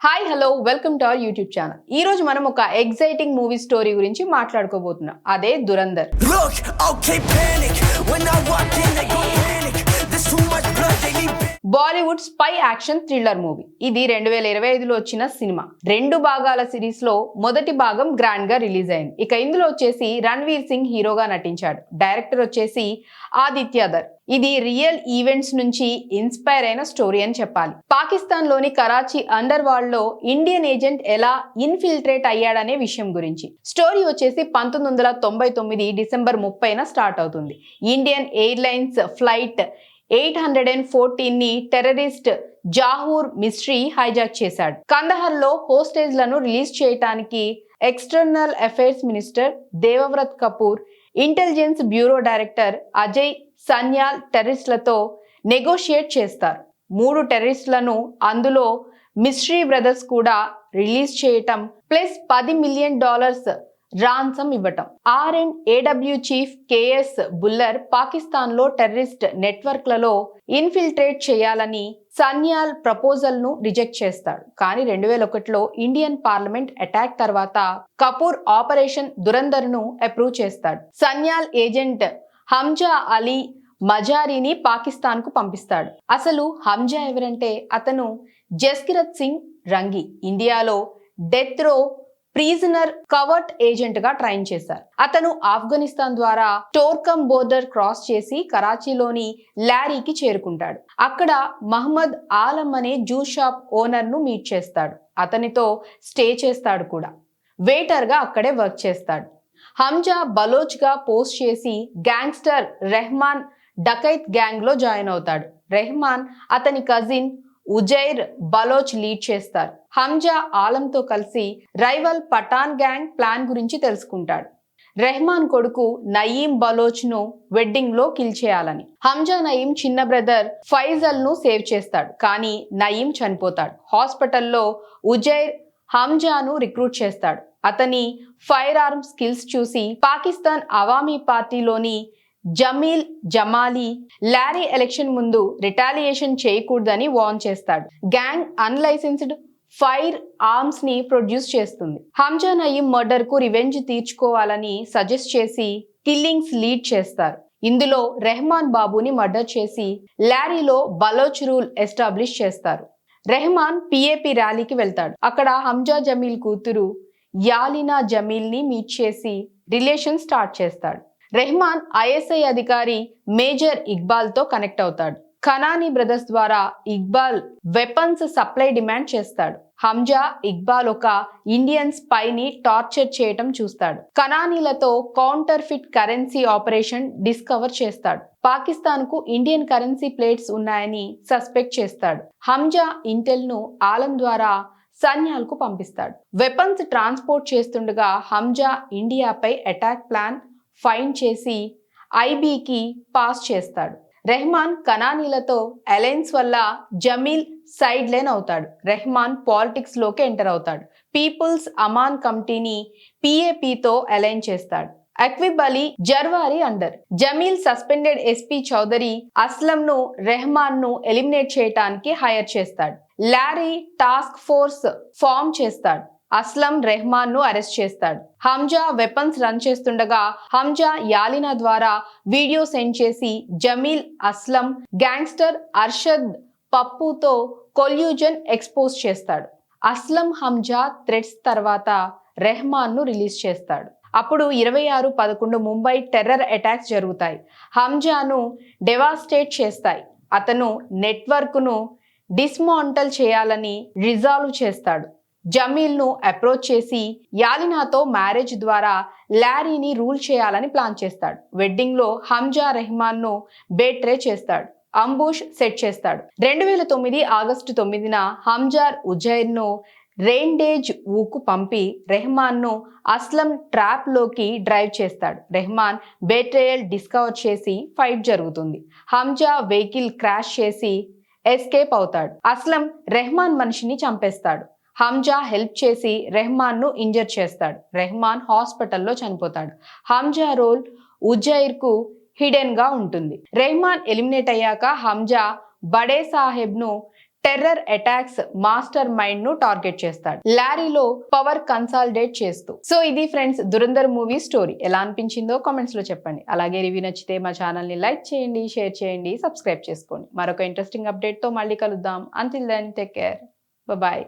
Hi hello welcome to our YouTube channel ఈ రోజు మనం ఒక ఎగ్జైటింగ్ మూవీ స్టోరీ గురించి మాట్లాడుకోబోతున్నాం. అదే Dhurandhar Bollywood spy action thriller movie. ఇది రెండు వేల ఇరవై ఐదులో వచ్చిన సినిమా. రెండు భాగాల సిరీస్లో మొదటి భాగం గ్రాండ్గా రిలీజ్ అయింది. ఇక ఇందులో వచ్చేసి రణ్వీర్ సింగ్ హీరోగా నటించాడు. డైరెక్టర్ వచ్చేసి ఆదిత్యధర్ ఇది రియల్ ఈవెంట్స్ నుంచి ఇన్స్పైర్ అయిన స్టోరీ అని చెప్పాలి. పాకిస్తాన్లోని కరాచీ అండర్ వరల్డ్లో ఇండియన్ ఏజెంట్ ఎలా ఇన్ఫిల్ట్రేట్ అయ్యాడనే విషయం గురించి. స్టోరీ వచ్చేసి పంతొమ్మిది వందల తొంభై తొమ్మిది డిసెంబర్ ముప్పైన స్టార్ట్ అవుతుంది. Indian Airlines flight eight hundred and ఫోర్టీన్ని terrorist Zahoor Mistry hijack చేశాడు. కందహార్లో హోస్టేజ్లను రిలీజ్ చేయటానికి external affairs minister Devavrat Kapoor intelligence bureau director Ajay Sanyal టెర్రరిస్టులతో negotiate చేస్తారు. మూడు టెర్రరిస్టులను అందులో మిస్ట్రీ బ్రదర్స్ కూడా రిలీజ్ చేయటం ప్లస్ పది మిలియన్ డాలర్స్ రాన్సమ్ ఇవ్వటం. R and A W chief K S Bullar పాకిస్తాన్లో టెర్రరిస్ట్ నెట్వర్క్లలో ఇన్ఫిల్ట్రేట్ చేయాలని సన్యాల్ ప్రపోజల్ను రిజెక్ట్ చేస్తాడు. కానీ రెండు వేల ఒకటిలో ఇండియన్ పార్లమెంట్ అటాక్ తర్వాత కపూర్ ఆపరేషన్ దురందర్ను అప్రూవ్ చేస్తాడు. సన్యాల్ ఏజెంట్ హంజా అలీ మజారీని పాకిస్తాన్కు పంపిస్తాడు. అసలు హంజా ఎవరంటే అతను జస్కిరత్ సింగ్ రంగి. ఇండియాలో డెత్ రో ప్రీజనర్ కవర్ట్ ఏజెంట్గా ట్రైన్ చేశారు. అతను ఆఫ్ఘనిస్తాన్ ద్వారా టోర్కమ్ బోర్డర్ క్రాస్ చేసి కరాచీలోని లారీకి చేరుకుంటాడు. అక్కడ మహమ్మద్ ఆలం అనే జూ షాప్ ఓనర్ను మీట్ చేస్తాడు. అతనితో స్టే చేస్తాడు కూడా. వెయిటర్గా అక్కడే వర్క్ చేస్తాడు. హంజా బలోచ్గా పోస్ట్ చేసి గ్యాంగ్స్టర్ రెహమాన్ డకైత్ గ్యాంగ్లో జాయిన్ అవుతాడు. రెహమాన్ అతని కజిన్ ఉజైర్ బలోచ్ లీడ్ చేస్తారు. హంజా ఆలంతో కలిసి రైవల్ పఠాన్ గ్యాంగ్ ప్లాన్ గురించి తెలుసుకుంటాడు. రెహమాన్ కొడుకు నయీం బలోచ్ను వెడ్డింగ్లో కిల్ చేయాలని. హంజా నయీం చిన్న బ్రదర్ ఫైజల్ను సేవ్ చేస్తాడు. కానీ నయీం చనిపోతాడు. హాస్పిటల్లో ఉజైర్ హంజాను రిక్రూట్ చేస్తాడు. అతని ఫైర్ ఆర్మ్ స్కిల్స్ చూసి పాకిస్తాన్ అవామీ పార్టీలోని జమీల్ జమాలీ లారీ ఎలక్షన్ ముందు రిటాలియేషన్ చేయకూడదని వార్న్ చేస్తాడు. గ్యాంగ్ అన్లైసెన్స్డ్ ఫైర్ ఆర్మ్స్ని ప్రొడ్యూస్ చేస్తుంది. హంజా నయీం మర్డర్కు రివెంజ్ తీర్చుకోవాలని సజెస్ట్ చేసి కిల్లింగ్స్ లీడ్ చేస్తారు. ఇందులో రెహమాన్ బాబుని మర్డర్ చేసి లారీలో బలోచ్ రూల్ ఎస్టాబ్లిష్ చేస్తారు. రెహమాన్ పిఏపి ర్యాలీకి వెళ్తాడు. అక్కడ హంజా జమీల్ కూతురు యాలినా జమీల్ని మీట్ చేసి రిలేషన్ స్టార్ట్ చేస్తాడు. రెహమాన్ ఐఎస్ఐ అధికారి మేజర్ ఇక్బాల్తో కనెక్ట్ అవుతాడు. ఖనానీ బ్రదర్స్ ద్వారా ఇక్బాల్ వెపన్స్ సప్లై డిమాండ్ చేస్తాడు. హంజా ఇక్బాల్ ఒక ఇండియన్ స్పై ని టార్చర్ చేయటం చూస్తాడు. కనానీలతో counterfeit currency operation discover చేస్తాడు. పాకిస్తాన్కు ఇండియన్ కరెన్సీ ప్లేట్స్ ఉన్నాయని సస్పెక్ట్ చేస్తాడు. హంజా ఇంటెల్ను ఆలం ద్వారా సన్యాల్కు పంపిస్తాడు. వెపన్స్ ట్రాన్స్పోర్ట్ చేస్తుండగా హంజా ఇండియాపై అటాక్ ప్లాన్ ఫైన్ చేసి ఐబీకి పాస్ చేస్తాడు. రెహమాన్ కనానీలతో అలయన్స్ వల్ల జమీల్ సైడ్ లైన్ అవుతాడు. రెహమాన్ పాలిటిక్స్లోకి ఎంటర్ అవుతాడు. పీపుల్స్ అమాన్ కమిటీని పీఏపీతో అలైన్ చేస్తాడు. Aqib Ali Zardari under. Jameel suspended S P Chaudhary Aslam ను రెహమాన్ను ఎలిమినేట్ చేయటానికి హైర్ చేస్తాడు. లారీ టాస్క్ ఫోర్స్ ఫామ్ చేస్తాడు. అస్లం రెహమాన్ను అరెస్ట్ చేస్తాడు. హంజా వెపన్స్ రన్ చేస్తుండగా హంజా యాలినా ద్వారా వీడియో సెండ్ చేసి జమీల్ అస్లం గ్యాంగ్స్టర్ అర్షద్ పప్పుతో కొల్యూజన్ ఎక్స్పోజ్ చేస్తాడు. అస్లం హంజా థ్రెడ్స్ తర్వాత రెహమాన్ను రిలీజ్ చేస్తాడు. అప్పుడు ఇరవై ఆరు పదకొండు ముంబై టెర్రర్ అటాక్స్ జరుగుతాయి. హంజాను డెవాస్టేట్ చేస్తాయి. అతను నెట్వర్క్ను డిస్మాంటల్ చేయాలని రిజాల్వ్ చేస్తాడు. జమీల్ను అప్రోచ్ చేసి యాలినాతో మ్యారేజ్ ద్వారా లారీని రూల్ చేయాలని ప్లాన్ చేస్తాడు. వెడ్డింగ్లో హంజా రెహమాన్ను బేట్రే చేస్తాడు. అంబుష్ సెట్ చేస్తాడు. రెండు వేల తొమ్మిది ఆగస్టు తొమ్మిదిన హంజార్ ఉజైర్ను రెయిన్డేజ్ ఊకు పంపి రెహమాన్ను అస్లం ట్రాప్లోకి డ్రైవ్ చేస్తాడు. రెహమాన్ బేట్రేయల్ డిస్కవర్ చేసి ఫైట్ జరుగుతుంది. హంజా వెహికల్ క్రాష్ చేసి ఎస్కేప్ అవుతాడు. అస్లం రెహమాన్ మనిషిని చంపేస్తాడు. హంజా హెల్ప్ చేసి రెహమాన్ను ఇంజర్ చేస్తాడు. రెహమాన్ హాస్పిటల్లో చనిపోతాడు. హంజా రోల్ ఉజ్జైర్కు కు ఉంటుంది. రెహమాన్ ఎలిమినేట్ అయ్యాక హంజా బడే సాహెబ్ను టెర్రర్ అటాక్స్ మాస్టర్ మైండ్ను టార్గెట్ చేస్తాడు. లారీలో పవర్ కన్సాలిడేట్ చేస్తూ. సో ఇది ఫ్రెండ్స్ దురందర్ మూవీ స్టోరీ. ఎలా అనిపించిందో కామెంట్స్లో చెప్పండి. అలాగే రివ్యూ నచ్చితే మా ఛానల్ని లైక్ చేయండి షేర్ చేయండి సబ్స్క్రైబ్ చేసుకోండి. మరొక ఇంట్రెస్టింగ్ అప్డేట్తో మళ్ళీ కలుద్దాం. Until then take care bye